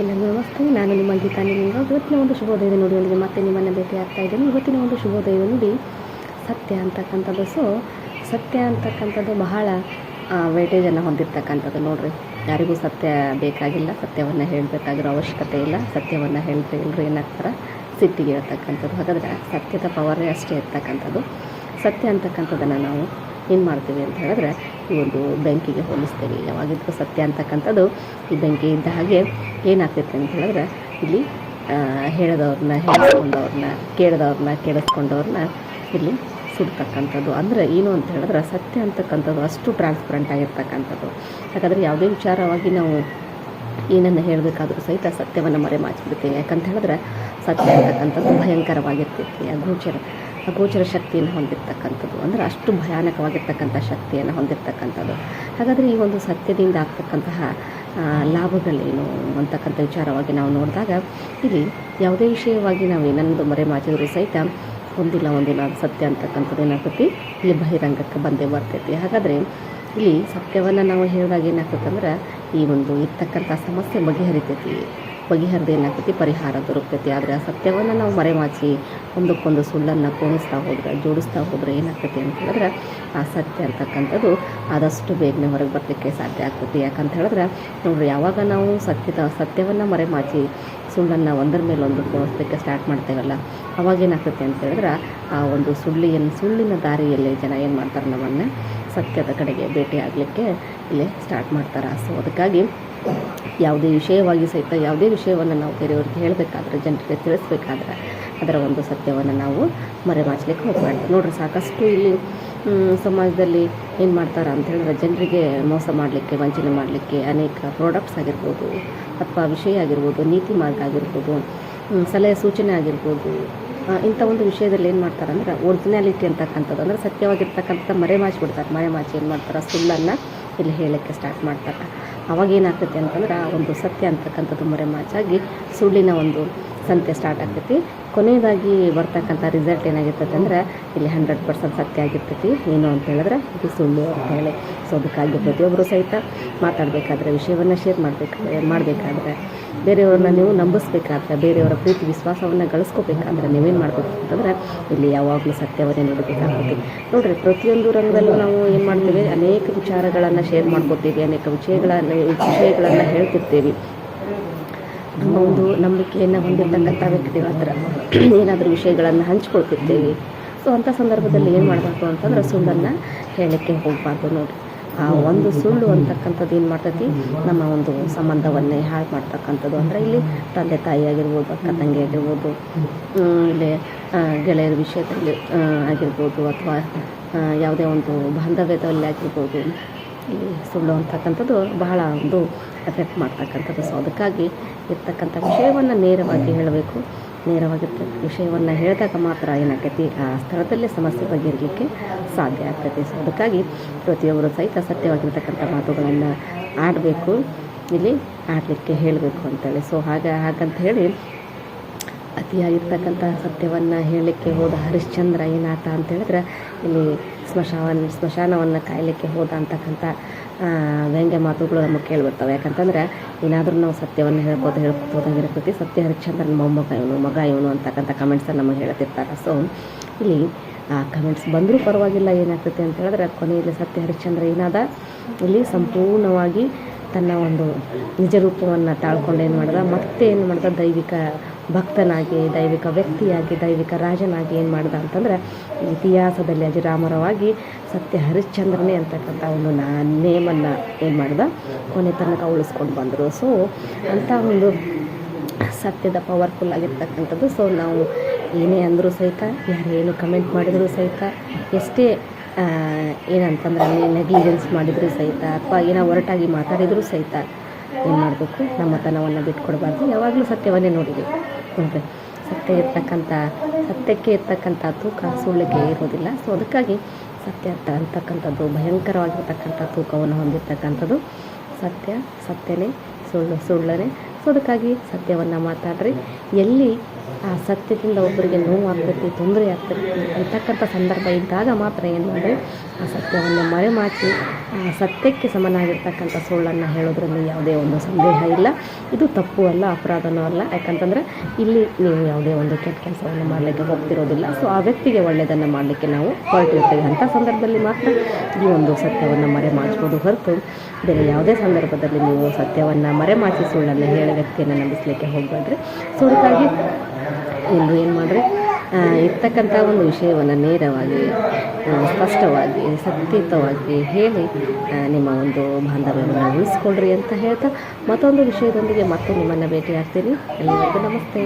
ಎಲ್ಲರಿಗೂ ನಮಸ್ತೆ. ನಾನು ನಿಮ್ಮ ಗೀತಾ ನಿಮ್ಮಿಂದ ಇವತ್ತಿನ ಒಂದು ಶುಭೋದಯದ ನುಡಿಯೊಂದಿಗೆ ಮತ್ತೆ ನಿಮ್ಮನ್ನು ಭೇಟಿ ಆಗ್ತಾ ಇದ್ದೇನೆ. ಇವತ್ತಿನ ಒಂದು ಶುಭೋದಯದ ನುಡಿ ಸತ್ಯ ಅಂತಕ್ಕಂಥದ್ದು. ಸೊ ಸತ್ಯ ಅಂತಕ್ಕಂಥದ್ದು ಬಹಳ ವೇಟೇಜನ್ನು ಹೊಂದಿರ್ತಕ್ಕಂಥದ್ದು. ನೋಡಿರಿ, ಯಾರಿಗೂ ಸತ್ಯ ಬೇಕಾಗಿಲ್ಲ. ಸತ್ಯವನ್ನು ಹೇಳಬೇಕಾಗಿರೋ ಅವಶ್ಯಕತೆ ಇಲ್ಲ. ಸತ್ಯವನ್ನು ಹೇಳಿದ್ರೆ ಎಲ್ಲರೂ ಏನಾಗ್ತಾರೆ? ಸಿಟ್ಟಿಗೆ ಇರತಕ್ಕಂಥದ್ದು. ಹಾಗಾದರೆ ಸತ್ಯದ ಪವರೇ ಅಷ್ಟೇ ಇರ್ತಕ್ಕಂಥದ್ದು. ಸತ್ಯ ಅಂತಕ್ಕಂಥದ್ದನ್ನು ನಾವು ಏನು ಮಾಡ್ತೀವಿ ಅಂತ ಹೇಳಿದ್ರೆ, ಈ ಒಂದು ಬೆಂಕಿಗೆ ಹೋಲಿಸ್ತೀವಿ. ಯಾವಾಗಿದ್ರೂ ಸತ್ಯ ಅಂತಕ್ಕಂಥದ್ದು ಈ ಬೆಂಕಿ ಇದ್ದ ಹಾಗೆ ಏನಾಗ್ತೈತೆ ಅಂತ ಹೇಳಿದ್ರೆ, ಇಲ್ಲಿ ಹೇಳಿದವ್ರನ್ನ ಹೇಳಿಕೊಂಡವ್ರನ್ನ ಕೇಳಿದವ್ರನ್ನ, ಕೇಳಿಸ್ಕೊಂಡವ್ರನ್ನ ಇಲ್ಲಿ ಸುಡ್ತಕ್ಕಂಥದ್ದು. ಅಂದರೆ ಏನು ಅಂತ ಹೇಳಿದ್ರೆ, ಸತ್ಯ ಅಂತಕ್ಕಂಥದ್ದು ಅಷ್ಟು ಟ್ರಾನ್ಸ್ಪರೆಂಟ್ ಆಗಿರ್ತಕ್ಕಂಥದ್ದು. ಯಾಕಂದರೆ ಯಾವುದೇ ವಿಚಾರವಾಗಿ ನಾವು ಏನನ್ನು ಹೇಳಬೇಕಾದ್ರೂ ಸಹಿತ ಸತ್ಯವನ್ನು ಮರೆ ಮಾಚಿಬಿಡ್ತೀವಿ ಯಾಕಂತ ಹೇಳಿದ್ರೆ, ಸತ್ಯ ಅಂತಕ್ಕಂಥದ್ದು ಭಯಂಕರವಾಗಿರ್ತೈತಿ. ಅಗೋಚರ ಅಗೋಚರ ಶಕ್ತಿಯನ್ನು ಹೊಂದಿರತಕ್ಕಂಥದ್ದು, ಅಂದರೆ ಅಷ್ಟು ಭಯಾನಕವಾಗಿರ್ತಕ್ಕಂಥ ಶಕ್ತಿಯನ್ನು ಹೊಂದಿರತಕ್ಕಂಥದ್ದು. ಹಾಗಾದರೆ ಈ ಒಂದು ಸತ್ಯದಿಂದ ಆಗ್ತಕ್ಕಂತಹ ಲಾಭಗಳೇನು ಅಂತಕ್ಕಂಥ ವಿಚಾರವಾಗಿ ನಾವು ನೋಡಿದಾಗ, ಇಲ್ಲಿ ಯಾವುದೇ ವಿಷಯವಾಗಿ ನಾವು ಏನೊಂದು ಮರೆ ಮಾಚಿದರೂ ಸಹಿತ ಒಂದಿಲ್ಲ ಒಂದಿಲ್ಲ ಸತ್ಯ ಅಂತಕ್ಕಂಥದ್ದು ಏನಾಗ್ತೈತಿ? ಇಲ್ಲಿ ಬಹಿರಂಗಕ್ಕೆ ಬಂದೇ ಬರ್ತೈತಿ. ಹಾಗಾದರೆ ಇಲ್ಲಿ ಸತ್ಯವನ್ನು ನಾವು ಹೇಳಿದಾಗ ಏನಾಗ್ತದೆ ಅಂದ್ರೆ ಈ ಒಂದು ಇರ್ತಕ್ಕಂಥ ಸಮಸ್ಯೆ ಬಗೆಹರಿತೈತಿ. ಬಗೆಹರಿದು ಏನಾಗ್ತೈತಿ ಪರಿಹಾರ ದೊರಕ್ತೈತಿ. ಆದರೆ ಆ ಸತ್ಯವನ್ನು ನಾವು ಮರೆಮಾಚಿ ಒಂದಕ್ಕೊಂದು ಸುಳ್ಳನ್ನು ಕೋಣಿಸ್ತಾ ಹೋದ್ರೆ, ಜೋಡಿಸ್ತಾ ಹೋದ್ರೆ ಏನಾಗ್ತೈತಿ ಅಂತ ಹೇಳಿದ್ರೆ, ಆ ಸತ್ಯ ಅಂತಕ್ಕಂಥದ್ದು ಆದಷ್ಟು ಬೇಗನೆ ಹೊರಗೆ ಬರಲಿಕ್ಕೆ ಸಾಧ್ಯ ಆಗ್ತೈತಿ. ಯಾಕಂತ ಹೇಳಿದ್ರೆ, ನೋಡ್ರಿ, ಯಾವಾಗ ನಾವು ಸತ್ಯದ, ಸತ್ಯವನ್ನು ಮರೆಮಾಚಿ ಸುಳ್ಳನ್ನು ಒಂದರ ಮೇಲೆ ಒಂದು ಕೋಣಿಸ್ಲಿಕ್ಕೆ ಸ್ಟಾರ್ಟ್ ಮಾಡ್ತೇವಲ್ಲ, ಅವಾಗ ಏನಾಗ್ತೈತಿ ಅಂತ ಹೇಳಿದ್ರೆ, ಆ ಒಂದು ಸುಳ್ಳಿಯನ್ನು ಸುಳ್ಳಿನ ದಾರಿಯಲ್ಲಿ ಜನ ಏನು ಮಾಡ್ತಾರೆ, ನಮ್ಮನ್ನು ಸತ್ಯದ ಕಡೆಗೆ ಭೇಟಿ ಆಗಲಿಕ್ಕೆ ಇಲ್ಲಿ ಸ್ಟಾರ್ಟ್ ಮಾಡ್ತಾರೆ. ಸೊ ಅದಕ್ಕಾಗಿ ಯಾವುದೇ ವಿಷಯವಾಗಿ ಸಹಿತ ಯಾವುದೇ ವಿಷಯವನ್ನು ನಾವು ಬೇರೆಯವ್ರಿಗೆ ಹೇಳಬೇಕಾದ್ರೆ ಜನರಿಗೆ ತಿಳಿಸ್ಬೇಕಾದ್ರೆ ಅದರ ಒಂದು ಸತ್ಯವನ್ನು ನಾವು ಮರೆಮಾಚಲಿಕ್ಕೆ ಹೋಗಬಾರ್ದು. ನೋಡ್ರಿ, ಸಾಕಷ್ಟು ಇಲ್ಲಿ ಸಮಾಜದಲ್ಲಿ ಏನು ಮಾಡ್ತಾರೆ ಅಂತ ಹೇಳಿದ್ರೆ ಜನರಿಗೆ ಮೋಸ ಮಾಡಲಿಕ್ಕೆ, ವಂಚನೆ ಮಾಡಲಿಕ್ಕೆ ಅನೇಕ ಪ್ರಾಡಕ್ಟ್ಸ್ ಆಗಿರ್ಬೋದು ಅಥವಾ ವಿಷಯ ಆಗಿರ್ಬೋದು, ನೀತಿ ಮಾರ್ಗ ಆಗಿರ್ಬೋದು ಸಲಹೆ ಸೂಚನೆ ಆಗಿರ್ಬೋದು ಇಂಥ ಒಂದು ವಿಷಯದಲ್ಲಿ ಏನು ಮಾಡ್ತಾರೆ ಅಂದ್ರೆ ಒರಿಜಿನಾಲಿಟಿ ಅಂತಕ್ಕಂಥದ್ದು ಅಂದರೆ ಸತ್ಯವಾಗಿರ್ತಕ್ಕಂಥ ಮರೆಮಾಚಿಬಿಡ್ತಾರೆ ಮರೆಮಾಚಿ ಏನು ಮಾಡ್ತಾರೆ? ಸುಳ್ಳನ್ನು ಇಲ್ಲಿ ಹೇಳೋಕ್ಕೆ ಸ್ಟಾರ್ಟ್ ಮಾಡ್ತಾರೆ. ಅವಾಗ ಏನಾಗ್ತೈತಿ ಅಂತಂದ್ರೆ ಆ ಒಂದು ಸತ್ಯ ಅಂತಕ್ಕಂಥದ್ದು ಮರೆಮಾಚಾಗಿ ಸುಳ್ಳಿನ ಒಂದು ಸಂತೆ ಸ್ಟಾರ್ಟ್ ಆಗ್ತೈತಿ. ಕೊನೆಯದಾಗಿ ಬರ್ತಕ್ಕಂಥ ರಿಸಲ್ಟ್ ಏನಾಗಿರ್ತೈತೆ ಅಂದರೆ ಇಲ್ಲಿ ಹಂಡ್ರೆಡ್ ಪರ್ಸೆಂಟ್ ಸತ್ಯ ಆಗಿರ್ತೈತಿ. ಏನು ಅಂತ ಹೇಳಿದ್ರೆ ಇದು ಸುಳ್ಳು ಅಂತ ಹೇಳಿ. ಸೊ ಅದಕ್ಕಾಗಿ ಪ್ರತಿಯೊಬ್ಬರು ಸಹಿತ ಮಾತಾಡಬೇಕಾದ್ರೆ, ವಿಷಯವನ್ನು ಶೇರ್ ಮಾಡಬೇಕಾದ್ರೆ ಮಾಡಬೇಕಾದ್ರೆ ಬೇರೆಯವ್ರನ್ನ ನೀವು ನಂಬಿಸ್ಬೇಕಾದ್ರೆ ಬೇರೆಯವರ ಪ್ರೀತಿ, ವಿಶ್ವಾಸವನ್ನು ಗಳಿಸ್ಕೋಬೇಕಾದ್ರೆ ನೀವೇನು ಮಾಡಬೇಕು ಅಂತಂದ್ರೆ ಇಲ್ಲಿ ಯಾವಾಗಲೂ ಸತ್ಯವನ್ನೇ ನೋಡಬೇಕಾಗುತ್ತೆ. ನೋಡ್ರಿ, ಪ್ರತಿಯೊಂದು ರಂಗದಲ್ಲೂ ನಾವು ಏನು ಮಾಡ್ತೀವಿ? ಅನೇಕ ವಿಚಾರಗಳನ್ನು ಶೇರ್ ಮಾಡ್ಕೋತೀವಿ, ಅನೇಕ ವಿಷಯಗಳನ್ನು ವಿಷಯಗಳನ್ನು ಹೇಳ್ತಿರ್ತೀವಿ. ನಮ್ಮ ಒಂದು ನಂಬಿಕೆಯನ್ನು ಹೊಂದಿರತಕ್ಕಂಥ ವ್ಯಕ್ತಿಗಳ ಹತ್ರ ಏನಾದರೂ ವಿಷಯಗಳನ್ನು ಹಂಚ್ಕೊಳ್ತಿರ್ತೀವಿ. ಸೊ ಅಂಥ ಸಂದರ್ಭದಲ್ಲಿ ಏನು ಮಾಡಬೇಕು ಅಂತಂದ್ರೆ ಸುಳ್ಳನ್ನು ಹೇಳಲಿಕ್ಕೆ ಹೋಗಬಾರ್ದು ನೋಡಿ ಆ ಒಂದು ಸುಳ್ಳು ಅಂತಕ್ಕಂಥದ್ದು ಏನು ಮಾಡ್ತೈತಿ? ನಮ್ಮ ಒಂದು ಸಂಬಂಧವನ್ನೇ ಹಾಳು ಮಾಡ್ತಕ್ಕಂಥದ್ದು. ಅಂದರೆ ಇಲ್ಲಿ ತಂದೆ ತಾಯಿ ಆಗಿರ್ಬೋದು, ಅಕ್ಕ ತಂಗಿ ಆಗಿರ್ಬೋದು ಇಲ್ಲಿ ಗೆಳೆಯರ ವಿಷಯದಲ್ಲಿ ಆಗಿರ್ಬೋದು ಅಥವಾ ಯಾವುದೇ ಒಂದು ಬಾಂಧವ್ಯದಲ್ಲಿ ಆಗಿರ್ಬೋದು, ಇಲ್ಲಿ ಸುಳ್ಳು ಅಂತಕ್ಕಂಥದ್ದು ಬಹಳ ಒಂದು ಎಫೆಕ್ಟ್ ಮಾಡ್ತಕ್ಕಂಥದ್ದು. ಸೊ ಅದಕ್ಕಾಗಿ ಇರ್ತಕ್ಕಂಥ ವಿಷಯವನ್ನು ನೇರವಾಗಿ ಹೇಳಬೇಕು. ನೇರವಾಗಿರ್ತಕ್ಕ ವಿಷಯವನ್ನು ಹೇಳಿದಾಗ ಮಾತ್ರ ಏನಾಕೈತಿ ಆ ಸ್ಥಳದಲ್ಲೇ ಸಮಸ್ಯೆ ಬಗೆಹರಿಲಿಕ್ಕೆ ಸಾಧ್ಯ ಆಗ್ತೈತಿ ಸೊ ಅದಕ್ಕಾಗಿ ಪ್ರತಿಯೊಬ್ಬರು ಸಹಿತ ಸತ್ಯವಾಗಿರ್ತಕ್ಕಂಥ ಮಾತುಗಳನ್ನು ಆಡಬೇಕು. ಇಲ್ಲಿ ಆಡಲಿಕ್ಕೆ ಹೇಳಬೇಕು ಅಂತೇಳಿ. ಸೊ ಹಾಗ ಹಾಗಂತ ಹೇಳಿ ಅತಿಯಾಗಿರ್ತಕ್ಕಂಥ ಸತ್ಯವನ್ನು ಹೇಳಲಿಕ್ಕೆ ಹೋದ ಹರಿಶ್ಚಂದ್ರ ಏನಾತ ಅಂತ ಹೇಳಿದ್ರೆ ಇಲ್ಲಿ ಸ್ಮಶಾನ ಸ್ಮಶಾನವನ್ನು ಕಾಯಲಿಕ್ಕೆ ಹೋದ ಅಂತಕ್ಕಂಥ ವ್ಯಂಗ್ಯ ಮಾತುಗಳು ನಮಗೆ ಕೇಳಿಬರ್ತವೆ. ಯಾಕಂತಂದ್ರೆ ಏನಾದರೂ ನಾವು ಸತ್ಯವನ್ನು ಹೇಳ್ಬೋದು ಹೇಳ್ಬೋದಾಗಿರ್ತೈತಿ ಸತ್ಯ ಹರಿಶ್ಚಂದ್ರನ ಮೊಮ್ಮಗ ಇವನು, ಮಗ ಇವನು ಅಂತಕ್ಕಂಥ ಕಮೆಂಟ್ಸನ್ನು ನಮಗೆ ಹೇಳ್ತಿರ್ತಾರೆ. ಸೊ ಇಲ್ಲಿ ಆ ಕಮೆಂಟ್ಸ್ ಬಂದರೂ ಪರವಾಗಿಲ್ಲ ಏನಾಗ್ತೈತಿ ಅಂತ ಹೇಳಿದ್ರೆ ಕೊನೆಯಲ್ಲಿ ಸತ್ಯ ಹರಿಶ್ಚಂದ್ರ ಏನಾದ? ಇಲ್ಲಿ ಸಂಪೂರ್ಣವಾಗಿ ತನ್ನ ಒಂದು ನಿಜ ರೂಪವನ್ನು ತಾಳ್ಕೊಂಡು ಏನು ಮಾಡ್ದ? ಮತ್ತೆ ಏನು ಮಾಡ್ದ? ದೈವಿಕ ಭಕ್ತನಾಗಿ, ದೈವಿಕ ವ್ಯಕ್ತಿಯಾಗಿ, ದೈವಿಕ ರಾಜನಾಗಿ ಏನು ಮಾಡ್ದ ಅಂತಂದ್ರೆ ಇತಿಹಾಸದಲ್ಲಿ ಅಜರಾಮರವಾಗಿ ಸತ್ಯ ಹರಿಶ್ಚಂದ್ರನೇ ಅಂತಕ್ಕಂಥ ಒಂದು ನಾ, ನೇಮನ್ನು ಏನು ಮಾಡ್ದ? ಕೊನೆ ತನಕ ಉಳಿಸ್ಕೊಂಡು ಬಂದರು. ಸೊ ಅಂಥ ಒಂದು ಸತ್ಯದ ಪವರ್ಫುಲ್ ಆಗಿರ್ತಕ್ಕಂಥದ್ದು. ಸೊ ನಾವು ಏನೇ ಅಂದರೂ ಸಹಿತ ಯಾರೇನು ಕಮೆಂಟ್ ಮಾಡಿದರೂ ಸಹಿತ, ಎಷ್ಟೇ ಏನಂತಂದ್ರೆ ನೆಗ್ಲಿಜೆನ್ಸ್ ಮಾಡಿದರೂ ಸಹಿತ, ಅಥವಾ ಏನೋ ಹೊರಟಾಗಿ ಮಾತಾಡಿದರೂ ಸಹಿತ ಏನು ಮಾಡಬೇಕು? ನಮ್ಮತನವನ್ನು ಬಿಟ್ಕೊಡ್ಬಾರ್ದು. ಯಾವಾಗಲೂ ಸತ್ಯವನ್ನೇ ನೋಡಿದ್ದೀವಿ. ನೋಡ್ರಿ ಸತ್ಯ ಇರ್ತಕ್ಕಂಥ, ಸತ್ಯಕ್ಕೆ ಇರ್ತಕ್ಕಂಥ ತೂಕ ಸುಳ್ಳಿಗೆ ಇರೋದಿಲ್ಲ. ಸೊ ಅದಕ್ಕಾಗಿ ಸತ್ಯ ಅಂತ ಅಂತಕ್ಕಂಥದ್ದು, ಭಯಂಕರವಾಗಿರ್ತಕ್ಕಂಥ ತೂಕವನ್ನು ಹೊಂದಿರತಕ್ಕಂಥದ್ದು ಸತ್ಯ, ಸತ್ಯನೇ, ಸುಳ್ಳು ಸುಳ್ಳನೇ ಸೊ ಅದಕ್ಕಾಗಿ ಸತ್ಯವನ್ನು ಮಾತಾಡ್ರಿ. ಎಲ್ಲಿ ಆ ಸತ್ಯದಿಂದ ಒಬ್ಬರಿಗೆ ನೋವು ಆಗ್ತೈತಿ ತೊಂದರೆ ಆಗ್ತೈತಿ ಅಂತಕ್ಕಂಥ ಸಂದರ್ಭ ಇದ್ದಾಗ ಮಾತ್ರ ಏನು ಮಾಡಿ ಆ ಸತ್ಯವನ್ನು ಮರೆಮಾಚಿ ಸತ್ಯಕ್ಕೆ ಸಮನಾಗಿರ್ತಕ್ಕಂಥ ಸುಳ್ಳನ್ನು ಹೇಳೋದ್ರಲ್ಲಿ ಯಾವುದೇ ಒಂದು ಸಂದೇಹ ಇಲ್ಲ. ಇದು ತಪ್ಪು ಅಲ್ಲ, ಅಪರಾಧನೂ ಅಲ್ಲ. ಯಾಕಂತಂದರೆ ಇಲ್ಲಿ ನೀವು ಯಾವುದೇ ಒಂದು ಕೆಟ್ಟ ಕೆಲಸವನ್ನು ಮಾಡಲಿಕ್ಕೆ ಹೋಗ್ತಿರೋದಿಲ್ಲ ಸೊ ಆ ವ್ಯಕ್ತಿಗೆ ಒಳ್ಳೆಯದನ್ನು ಮಾಡಲಿಕ್ಕೆ ನಾವು ಹೊರಟಿರ್ತೀವಿ ಅಂಥ ಸಂದರ್ಭದಲ್ಲಿ ಮಾತ್ರ ಈ ಒಂದು ಸತ್ಯವನ್ನು ಮರೆಮಾಚ್ಬೋದು ಹೊರತು ಬೇರೆ ಯಾವುದೇ ಸಂದರ್ಭದಲ್ಲಿ ನೀವು ಸತ್ಯವನ್ನು ಮರೆಮಾಚಿ ಸುಳ್ಳನ್ನು ಹೇಳಿ ವ್ಯಕ್ತಿಯನ್ನು ನಂಬಿಸಲಿಕ್ಕೆ ಹೋಗಬೇಡ್ರಿ. ಸೊ ಅದಕ್ಕಾಗಿ ಎಲ್ಲರೂ ಏನು ಮಾಡಿರಿ? ಇರ್ತಕ್ಕಂಥ ಒಂದು ವಿಷಯವನ್ನು ನೇರವಾಗಿ ಸ್ಪಷ್ಟವಾಗಿ, ಸತ್ಯಯುತವಾಗಿ ಹೇಳಿ ನಿಮ್ಮ ಒಂದು ಬಾಂಧವ್ಯವನ್ನು ಉಳಿಸ್ಕೊಳ್ರಿ ಅಂತ ಹೇಳ್ತಾ ಮತ್ತೊಂದು ವಿಷಯದೊಂದಿಗೆ ಮತ್ತೆ ನಿಮ್ಮನ್ನು ಭೇಟಿ ಆಗ್ತೀನಿ ಎಲ್ಲರಿಗೂ ನಮಸ್ತೆ.